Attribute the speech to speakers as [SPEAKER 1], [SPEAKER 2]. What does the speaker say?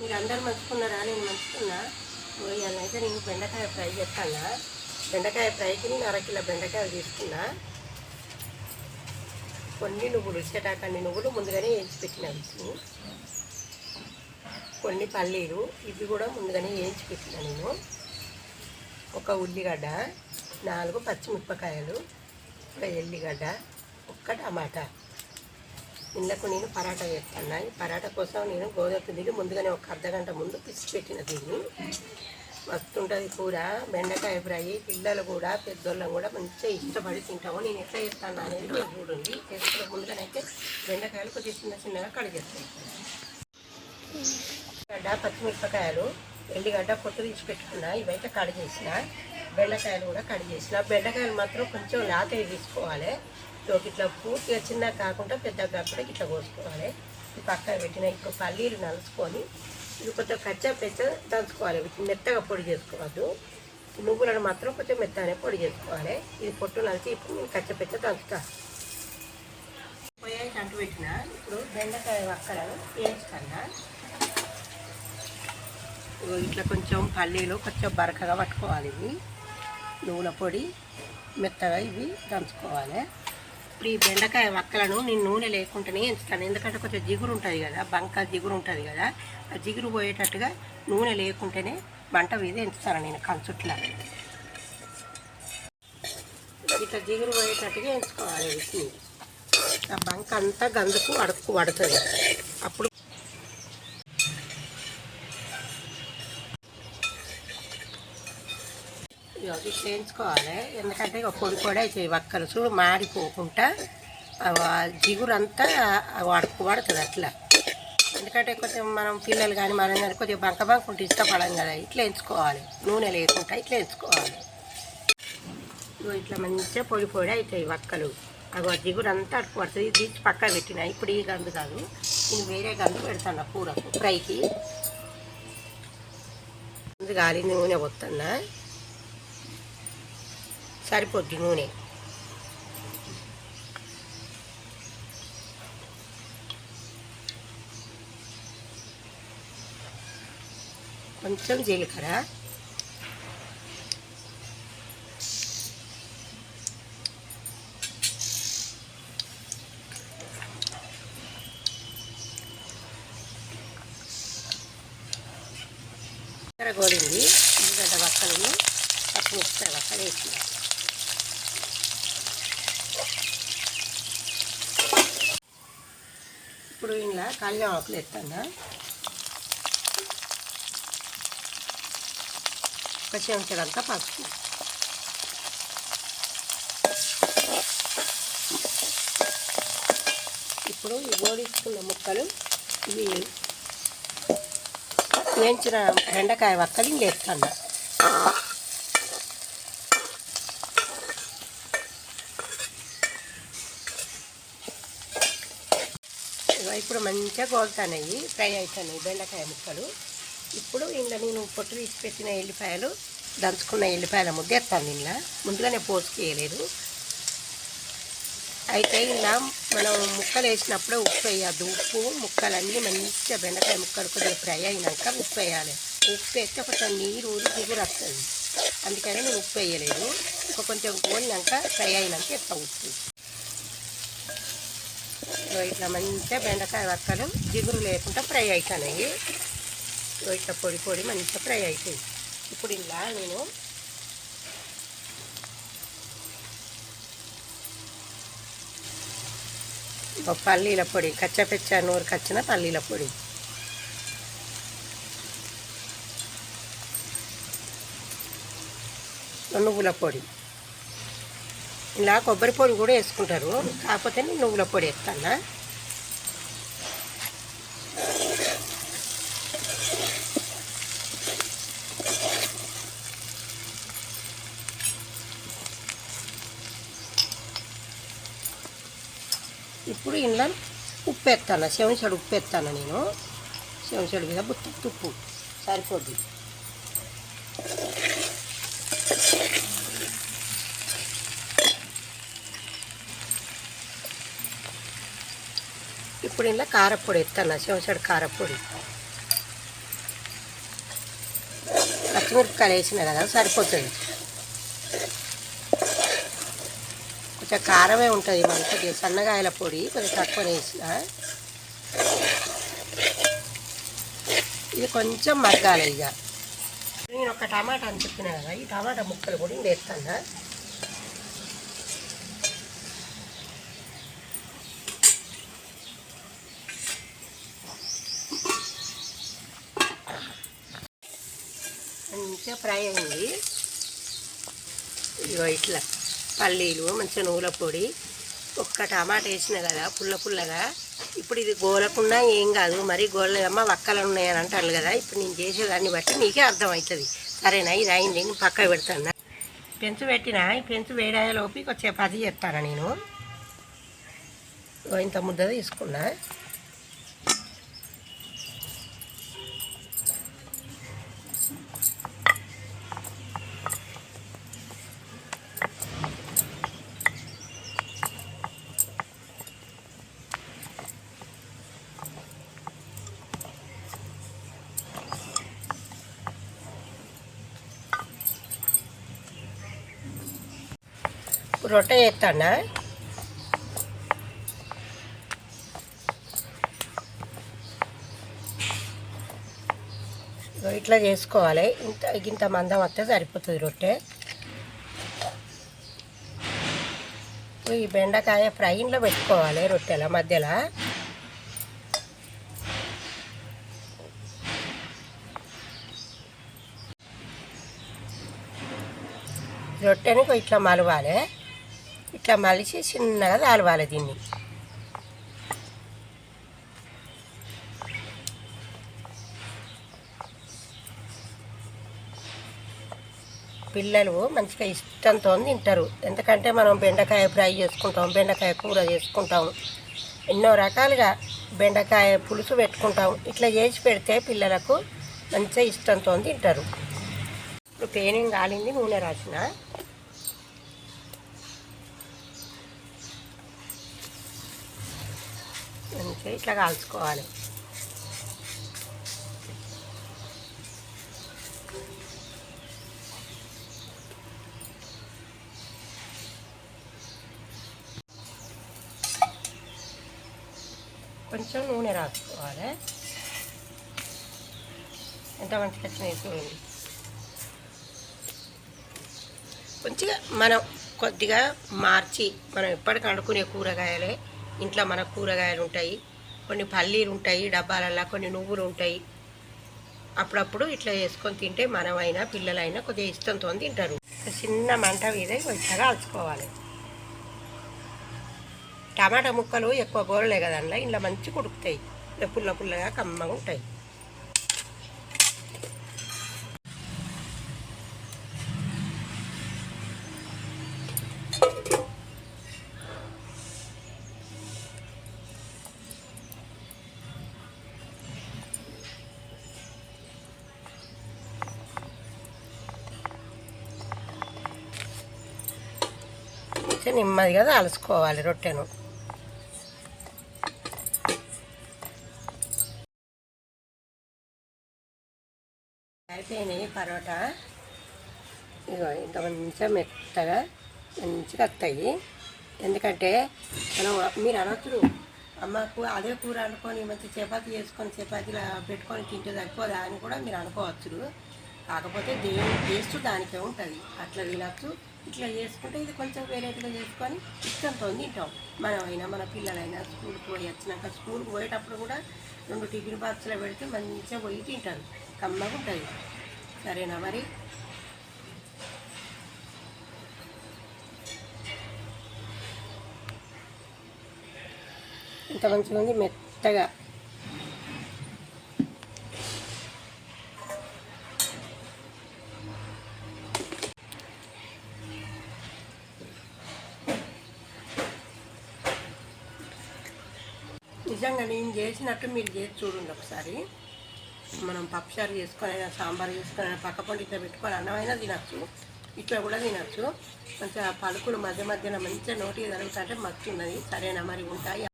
[SPEAKER 1] మీరు అందరు మంచుకున్నారా నేను మంచుకున్నా ఇవాళ అయితే నేను బెండకాయ ఫ్రై చేస్తాను? బెండకాయ ఫ్రైకి నేను అరకిలో బెండకాయలు తీసుకున్నా. కొన్ని నువ్వులు చెటాకన్ని నువ్వులు ముందుగానే వేయించి పెట్టిన వీటిని కొన్ని పల్లీలు ఇవి కూడా ముందుగానే వేయించి పెట్టినా నేను. ఒక ఉల్లిగడ్డ నాలుగు పచ్చిమిరపకాయలు ఒక ఎల్లిగడ్డ ఒక్క టమాటా. ఇందుకు నేను పరాటా చేస్తాను. ఈ పరాటా కోసం నేను గోధుమ పిండిని ముందుగానే ఒక అర్ధగంట ముందు పిసి పెట్టిన దీన్ని. వస్తుంటుంది కూర బెండకాయ ఫ్రై పిల్లలు కూడా పెద్దోళ్ళం కూడా మంచిగా ఇష్టపడి తింటాము. నేను ఎట్లా చేస్తాను అనేది కూడా చూడండి. చేసుకున్న ముందుగానైతే బెండకాయలు కొద్దిగా చిన్న చిన్నగా కడిగేస్తాను గడ్డ పచ్చిమిరపకాయలు ఎల్లిగడ్డ పొట్టు తీసి పెట్టుకున్నా ఇవైతే కడిగేసిన. బెండకాయలు కూడా కడిగేసిన. బెండకాయలు మాత్రం కొంచెం లాతవి తీసుకోవాలి. ఇదొక ఇట్లా పూర్తిగా చిన్న కాకుండా పెద్దగా కాకుండా ఇట్లా కోసుకోవాలి. ఇది పక్కన పెట్టిన ఇప్పుడు పల్లీలు నలుసుకొని ఇది కొంచెం కచ్చా పెచ్చ దంచుకోవాలి. మెత్తగా పొడి చేసుకోవద్దు. నువ్వులను మాత్రం కొంచెం మెత్తగానే పొడి చేసుకోవాలి. ఇది పొట్టు నలిచి ఇప్పుడు నేను కచ్చ పెచ్చ దంచుతా. పొయ్యి అంటు పెట్టిన. ఇప్పుడు బెండకాయ వక్కలను వేస్తాను ఇట్లా కొంచెం పల్లీలు కొంచెం బరకగా పట్టుకోవాలి ఇవి. నువ్వుల పొడి మెత్తగా ఇవి దంచుకోవాలి. ఇప్పుడు ఈ బెండకాయ వక్కలను నేను నూనె లేకుండానే ఎంచుతాను. ఎందుకంటే కొంచెం జిగురు ఉంటుంది కదా బంక జిగురు ఉంటుంది కదా ఆ జిగురు పోయేటట్టుగా నూనె లేకుంటేనే మంట మీద ఎంచుతాను నేను కంచుట్ల. ఇట్లా జిగురు పోయేటట్టుగా ఎంచుకోవాలి ఆ బంక అంతా గందుకు అడుక్కు పడుతుంది. అప్పుడు ఇది చేయించుకోవాలి. ఎందుకంటే ఇక పొడి పొడి అవుతాయి వక్కలు. చూడు మాడిపోకుండా ఆ జిగురు అంతా వడకు పడుతుంది అట్లా. ఎందుకంటే కొంచెం మనం పిల్లలు కానీ మనం కానీ కొద్దిగా బంక బంక ఉంటే ఇష్టపడం కదా. ఇట్లా ఎంచుకోవాలి. నూనె లేకుండా ఇట్లా ఎంచుకోవాలి. ఇట్లా మంచిగా పొడి పొడి అవుతాయి వక్కలు. అవి జిగురు అంతా అడుపు పడుతుంది. ఇది పక్క పెట్టిన. ఇప్పుడు ఈ గందు కాదు. నేను వేరే గందు పెడతాను కూరకు ఫ్రైకి. ఇది నూనె పోతున్నా సరిపోద్ది నూనె. కొంచెం జీలకర్ర. గోలింది. ఉల్లిగడ్డ వక్కలని పచ్చిమిరపకాయ వక్కలు వేసిన ఇప్పుడు ఇలా కళ్యాణ ఆకులు ఎత్తాను? ఒక చెంచడంత పసుపు. ఇప్పుడు ఈ గోడించుకున్న ముక్కలు ఇవి వేయించిన బెండకాయ వక్కలు ఇంక ఇప్పుడు మంచిగా గోలుతున్నాయి ఫ్రై అవుతున్నాయి బెండకాయ ముక్కలు. ఇప్పుడు ఇందులో నేను పొట్టు తీసి పెట్టిన ఎల్లిపాయలు దంచుకున్న ఎల్లిపాయల ముద్ద ఎత్తాను ఇందులో. ముందుగానే పోసుకేయలేదు. అయితే ఇలా మనం ముక్కలు వేసినప్పుడే ఉప్పు వేయద్దు. ఉప్పు ముక్కలన్నీ మంచిగా బెండకాయ ముక్కలు కొద్దిగా ఫ్రై అయినాక ఉప్పు వేయాలి. ఉప్పు వేస్తే కొంచెం నీరు ఊరి దిగురు వస్తుంది. అందుకని నేను ఉప్పు వేయలేదు. ఇంకా కొంచెం గోలినాక ఫ్రై అయినాక ఎత్తా ఉప్పు. ఇట్లా మంచిగా బెండకాయ వక్కలు జిగురు లేకుండా ఫ్రై అవుతున్నాయి ఇట్లా పొడి పొడి మంచిగా ఫ్రై అవుతాయి ఇప్పుడు ఇలా నేను పల్లీల పొడి కచ్చపెచ్చ నూరు కచ్చిన పల్లీల పొడి. నువ్వుల పొడి. ఇలా కొబ్బరి పొడి కూడా వేసుకుంటారు. కాకపోతే నేను నువ్వుల పొడి వేస్తాను? ఇప్పుడు ఇంట్లో ఉప్పు వేస్తాను? శవంచడు ఉప్పు వేస్తాను నేను? శవంచడు మీద బుత్త ఉప్పు సరిపోద్ది. ఇప్పుడు ఇలా కారపొడి ఎత్తాను శవంచడు కారపొడి. పచ్చిమిరపకాయలు వేసిన కదా సరిపోతుంది. కొంచెం కారమే ఉంటుంది మనకి సన్నగాయల పొడి కొంచెం తక్కువ వేసిన ఇది కొంచెం మగ్గాలి ఇక. నేను ఒక టమాటా అని చెప్పిన కదా ఈ టమాటా ముక్కలు కూడా వేస్తాను మంచిగా ఫ్రై అయింది. ఇగో ఇట్లా పల్లీలు మంచిగా నువ్వుల పొడి ఒక్క టమాటా వేసిన కదా పుల్ల పుల్లగా. ఇప్పుడు ఇది గోలకుండా ఏం కాదు మరి గోలమ్మ వక్కలు ఉన్నాయని అంటారు కదా ఇప్పుడు నేను చేసేదాన్ని బట్టి నీకే అర్థమవుతుంది. సరేనా ఇది అయింది నేను పక్క పెడతాను. పెంచు పెట్టిన ఈ పెంచు వేడాయలోపి ఒక చపాతి చేస్తాను నేను? ఇంత ముద్ద తీసుకున్నా. రొట్టె చేస్తానా? ఇట్లా చేసుకోవాలి. ఇంత ఇంత మందం వస్తే సరిపోతుంది రొట్టె. ఈ బెండకాయ ఫ్రైన్లో పెట్టుకోవాలి రొట్టెల మధ్యలో. రొట్టెని ఇట్లా మలవాలి. ఇట్లా మలిచి చిన్నగా తాలవాలి దీన్ని. పిల్లలు మంచిగా ఇష్టంతో తింటారు. ఎందుకంటే మనం బెండకాయ ఫ్రై చేసుకుంటాం బెండకాయ కూర చేసుకుంటాం. ఎన్నో రకాలుగా బెండకాయ పులుసు పెట్టుకుంటాం. ఇట్లా చేసి పెడితే పిల్లలకు మంచిగా ఇష్టంతో తింటారు. ఇప్పుడు పేనింగ్ కాలింది నూనె రాసిన. మంచిగా ఇట్లా కాల్చుకోవాలి. కొంచెం నూనె రాసుకోవాలి. ఎంత మంచిగా వచ్చినాయి చూడండి కొంచెంగా మనం కొద్దిగా మార్చి మనం ఎప్పటికి వండుకునే కూరగాయలే ఇంట్లో మన కూరగాయలు ఉంటాయి కొన్ని పల్లీలు ఉంటాయి డబ్బాలల్లో కొన్ని నువ్వులు ఉంటాయి. అప్పుడప్పుడు ఇట్లా చేసుకొని తింటే మనమైనా పిల్లలైనా కొద్దిగా ఇష్టంతో తింటారు. చిన్న మంట మీద కొంచెం అలుచుకోవాలి. టమాటా ముక్కలు ఎక్కువ గోరలే కదండి ఇంట్లో మంచి ఉడుకుతాయి. పుల్ల పుల్లగా కమ్మగా ఉంటాయి. కొంచెం నెమ్మదిగా కాల్చుకోవాలి రొట్టెను. అయిపోయినాయి పరోటా. ఇగో ఇంత మంచిగా మెత్తగా మంచిగా వస్తాయి ఎందుకంటే మనం మీరు అనొచ్చు అమ్మకు అదే కూర అనుకొని మంచి చపాతీ చేసుకొని చపాతీలా పెట్టుకొని తింటే సరిపోదా అని కూడా మీరు అనుకోవచ్చు కాకపోతే దేని టేస్ట్ దానికే ఉంటుంది. అట్లా తినచ్చు ఇట్లా చేసుకుంటే ఇది కొంచెం వెరైటీగా చేసుకొని ఇష్టంతో తింటాం. మనమైనా మన పిల్లలైనా స్కూల్కి పోయి వచ్చినాక స్కూల్కి పోయేటప్పుడు కూడా రెండు టిఫిన్ బాక్స్లో పెడితే మంచిగా పోయి తింటారు. కమ్మగా ఉంటుంది. సరేనా మరి? ఇంత మంచిగా ఉంది మెత్తగా. నిజంగా నేను చేసినట్టు మీరు చేసి చూడండి ఒకసారి. మనం పప్పుచారు చేసుకొని అయినా సాంబార్ చేసుకొని అయినా పక్క పండు ఇట్లా పెట్టుకొని అన్నమైనా తినచ్చు. ఇట్లా కూడా తినచ్చు. మంచిగా పలుకులు మధ్య మధ్యన మంచిగా నోటికి తరుగుతుంటే మస్తు ఉన్నది. సరేనా మరి ఉంటాయి